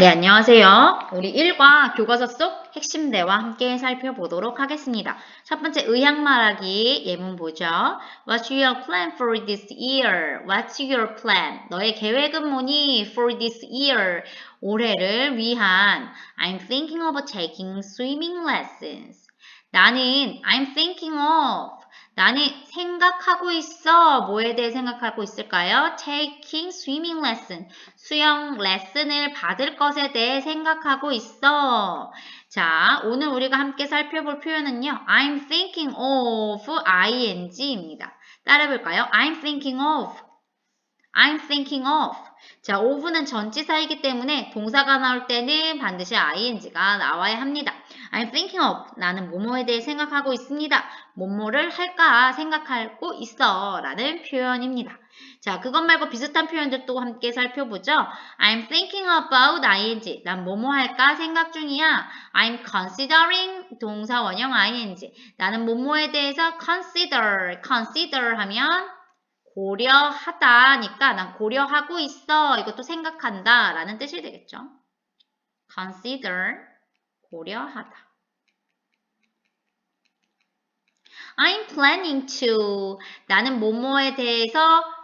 네, 안녕하세요. 우리 1과 교과서 속 핵심대와 함께 살펴보도록 하겠습니다. 첫 번째 의학 말하기 예문 보죠. What's your plan for this year? What's your plan? 너의 계획은 뭐니? For this year. 올해를 위한 I'm thinking of taking swimming lessons. 나는 I'm thinking of 나는 생각하고 있어. 뭐에 대해 생각하고 있을까요? Taking swimming lesson. 수영 레슨을 받을 것에 대해 생각하고 있어. 자, 오늘 우리가 함께 살펴볼 표현은요. I'm thinking of ing입니다. 따라해볼까요? I'm thinking of. I'm thinking of. 자, of는 전치사이기 때문에 동사가 나올 때는 반드시 ing가 나와야 합니다. I'm thinking of. 나는 뭐뭐에 대해 생각하고 있습니다. 뭐뭐를 할까 생각하고 있어. 라는 표현입니다. 자, 그것 말고 비슷한 표현들도 함께 살펴보죠. I'm thinking about ing. 난 뭐뭐 할까 생각 중이야. I'm considering 동사 원형 ing. 나는 뭐뭐에 대해서 consider, consider 하면 고려하다니까 난 고려하고 있어. 이것도 생각한다 라는 뜻이 되겠죠. consider 고려하다. I'm planning to 나는 뭐뭐에 대해서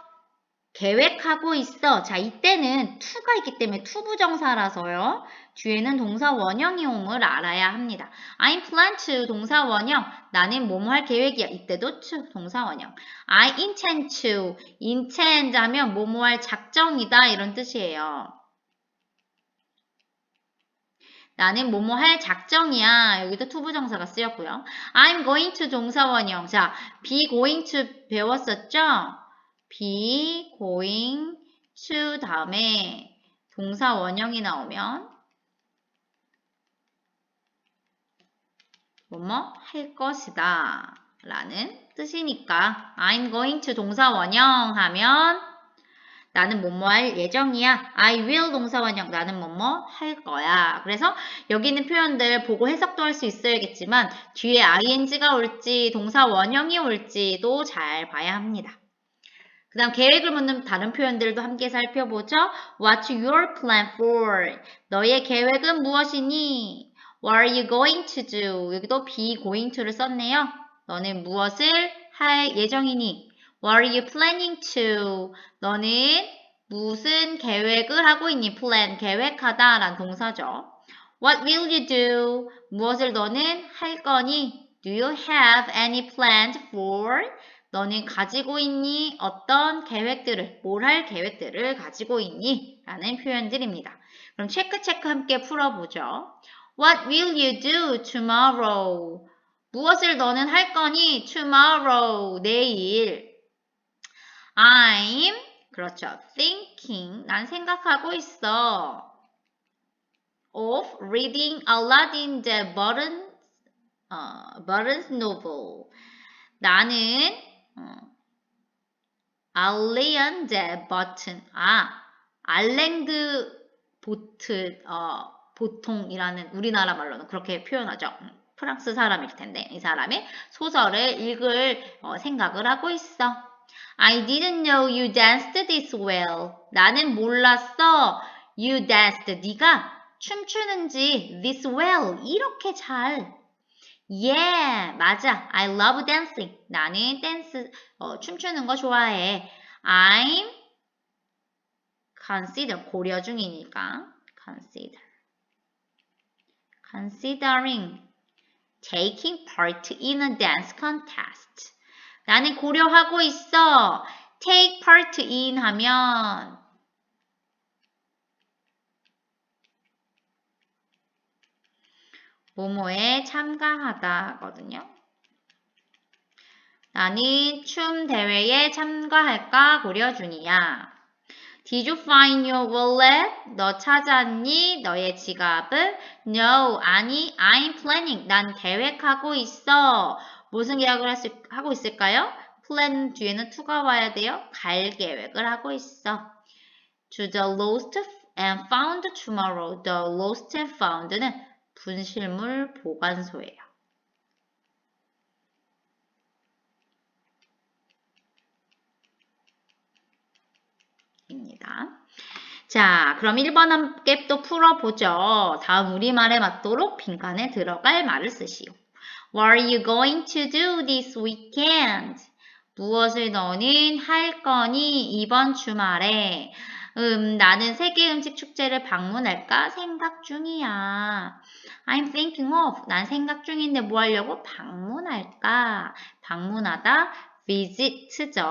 계획하고 있어. 자, 이때는 to가 있기 때문에 투부정사라서요. 뒤에는 동사 원형이옴을 알아야 합니다. I'm plan to 동사 원형. 나는 뭐뭐 할 계획이야. 이때도 to 동사 원형. I intend to intend 하면 뭐뭐 할 작정이다 이런 뜻이에요. 나는 뭐뭐 할 작정이야. 여기도 투부정사가 쓰였고요. I'm going to 동사 원형. 자, be going to 배웠었죠? Be going to 다음에 동사 원형이 나오면 뭐뭐 할 것이다 라는 뜻이니까 I'm going to 동사 원형 하면 나는 뭐뭐 할 예정이야. I will 동사 원형 나는 뭐뭐 할 거야. 그래서 여기 있는 표현들 보고 해석도 할 수 있어야겠지만 뒤에 ing가 올지 동사 원형이 올지도 잘 봐야 합니다. 그 다음 계획을 묻는 다른 표현들도 함께 살펴보죠. What's your plan for? 너의 계획은 무엇이니? What are you going to do? 여기도 be going to를 썼네요. 너는 무엇을 할 예정이니? What are you planning to? 너는 무슨 계획을 하고 있니? plan, 계획하다 라는 동사죠. What will you do? 무엇을 너는 할 거니? Do you have any plans for? 너는 가지고 있니? 어떤 계획들을, 뭘 할 계획들을 가지고 있니? 라는 표현들입니다. 그럼 체크 체크 함께 풀어보죠. What will you do tomorrow? 무엇을 너는 할 거니? tomorrow, 내일. I'm, 그렇죠. thinking, 난 생각하고 있어. of reading Aladdin the Burns, 어, Burns novel. 나는 어, 알레안 데 버튼 아 알랭드 보트 어, 보통이라는 우리나라 말로는 그렇게 표현하죠. 음, 프랑스 사람일 텐데 이 사람의 소설을 읽을 어, 생각을 하고 있어. I didn't know you danced this well. 나는 몰랐어. You danced. 네가 춤추는지 this well. 이렇게 잘. Yeah, 맞아. I love dancing. 나는 댄스, 어, 춤추는 거 좋아해. I'm consider, 고려 중이니까 consider. considering taking part in a dance contest. 나는 고려하고 있어. take part in 하면 뭐뭐에 참가하다거든요. 나는 춤 대회에 참가할까 고려 중이야. Did you find your wallet? 너 찾았니? 너의 지갑을? No, 아니, I'm planning. 난 계획하고 있어. 무슨 계획을 수, 하고 있을까요? plan 뒤에는 to가 와야 돼요. 갈 계획을 하고 있어. To the lost and found tomorrow. The lost and found는 분실물 보관소예요. 입니다. 자, 그럼 1번 함께 또 풀어보죠. 다음 우리말에 맞도록 빈칸에 들어갈 말을 쓰시오. What are you going to do this weekend? 무엇을 너는 할 거니 이번 주말에? 음, 나는 세계 음식 축제를 방문할까 생각 중이야. I'm thinking of. 난 생각 중인데 뭐 하려고? 방문할까? 방문하다. visit죠.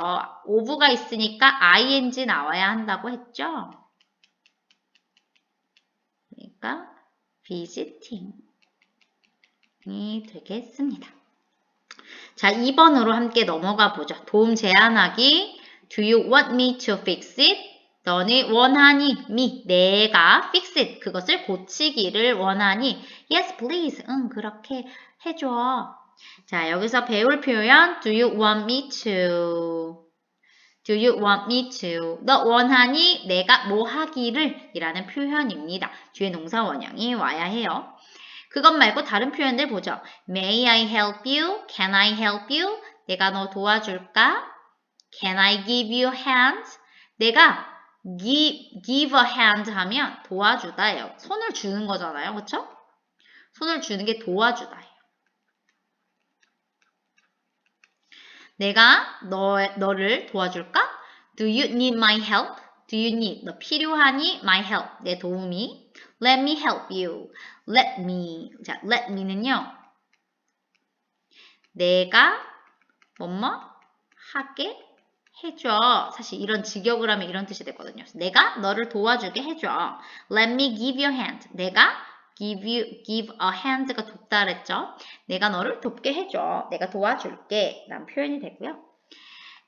of가 있으니까 ing 나와야 한다고 했죠. 그러니까 visiting이 되겠습니다. 자, 2번으로 함께 넘어가 보죠. 도움 제안하기. Do you want me to fix it? 너는 원하니? me, 내가 fix it, 그것을 고치기를 원하니? Yes, please. 응, 그렇게 해줘. 자, 여기서 배울 표현 Do you want me to? Do you want me to? 너 원하니? 내가 뭐 하기를? 이라는 표현입니다. 뒤에 동사 원형이 와야 해요. 그것 말고 다른 표현들 보죠. May I help you? Can I help you? 내가 너 도와줄까? Can I give you a hand? 내가 give, give a hand 하면 도와주다예요. 손을 주는 거잖아요. 그쵸? 손을 주는 게 도와주다예요. 내가 너, 너를 도와줄까? Do you need my help? Do you need? 너 필요하니? My help. 내 도움이. Let me help you. Let me. 자, let me는요. 내가 뭐뭐 하게 해줘. 사실 이런 직역을 하면 이런 뜻이 되거든요. 내가 너를 도와주게 해줘. Let me give you a hand. 내가 give you give a hand가 돕다 그랬죠. 내가 너를 돕게 해줘. 내가 도와줄게. 라는 표현이 되고요.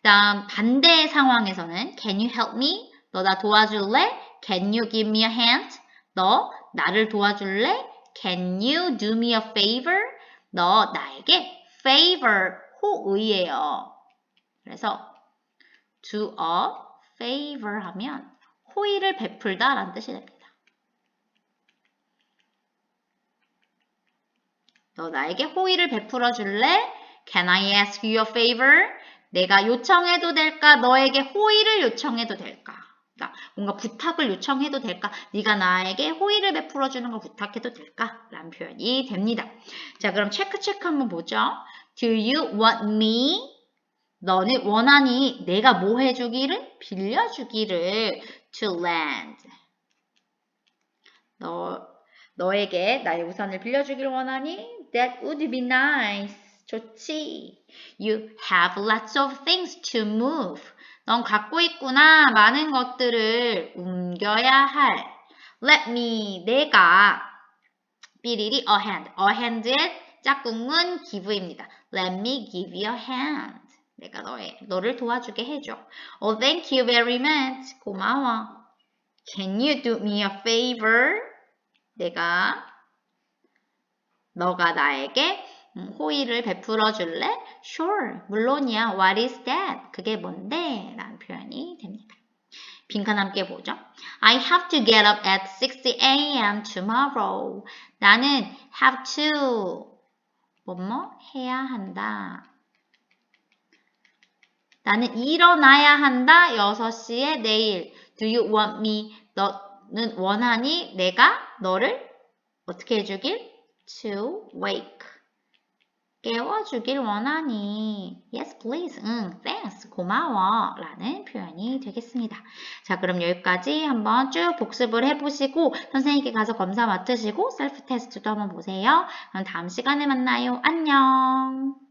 다음 반대 상황에서는 can you help me? 너 나 도와줄래? can you give me a hand? 너 나를 도와줄래? can you do me a favor? 너 나에게 favor 호의예요. 그래서 do a favor 하면 호의를 베풀다 라는 뜻이 됩니다. 너 나에게 호의를 베풀어 줄래? Can I ask you a favor? 내가 요청해도 될까? 너에게 호의를 요청해도 될까? 그러니까 뭔가 부탁을 요청해도 될까? 네가 나에게 호의를 베풀어 주는 걸 부탁해도 될까? 라는 표현이 됩니다. 자, 그럼 체크 체크 한번 보죠. Do you want me? 너는 원하니 내가 뭐 해주기를? 빌려주기를 to lend. 너, 너에게 나의 우산을 빌려주기를 원하니? That would be nice. 좋지. You have lots of things to move. 넌 갖고 있구나. 많은 것들을 옮겨야 할. Let me. 내가. 삐리리 a hand. a hand의 짝꿍은 give입니다. Let me give you a hand. 내가 너의, 너를 도와주게 해줘. Oh, thank you very much. 고마워. Can you do me a favor? 내가 너가 나에게 음, 호의를 베풀어 줄래? Sure, 물론이야. What is that? 그게 뭔데? 라는 표현이 됩니다. 빈칸 함께 보죠. I have to get up at 6 a.m. tomorrow. 나는 have to 뭐뭐 해야 한다. 나는 일어나야 한다. 6시에 내일. Do you want me? 너는 원하니? 내가 너를 어떻게 해주길? To wake. 깨워주길 원하니. Yes, please. 응, thanks. 고마워. 라는 표현이 되겠습니다. 자, 그럼 여기까지 한번 쭉 복습을 해보시고 선생님께 가서 검사 맡으시고 셀프 테스트도 한번 보세요. 그럼 다음 시간에 만나요. 안녕.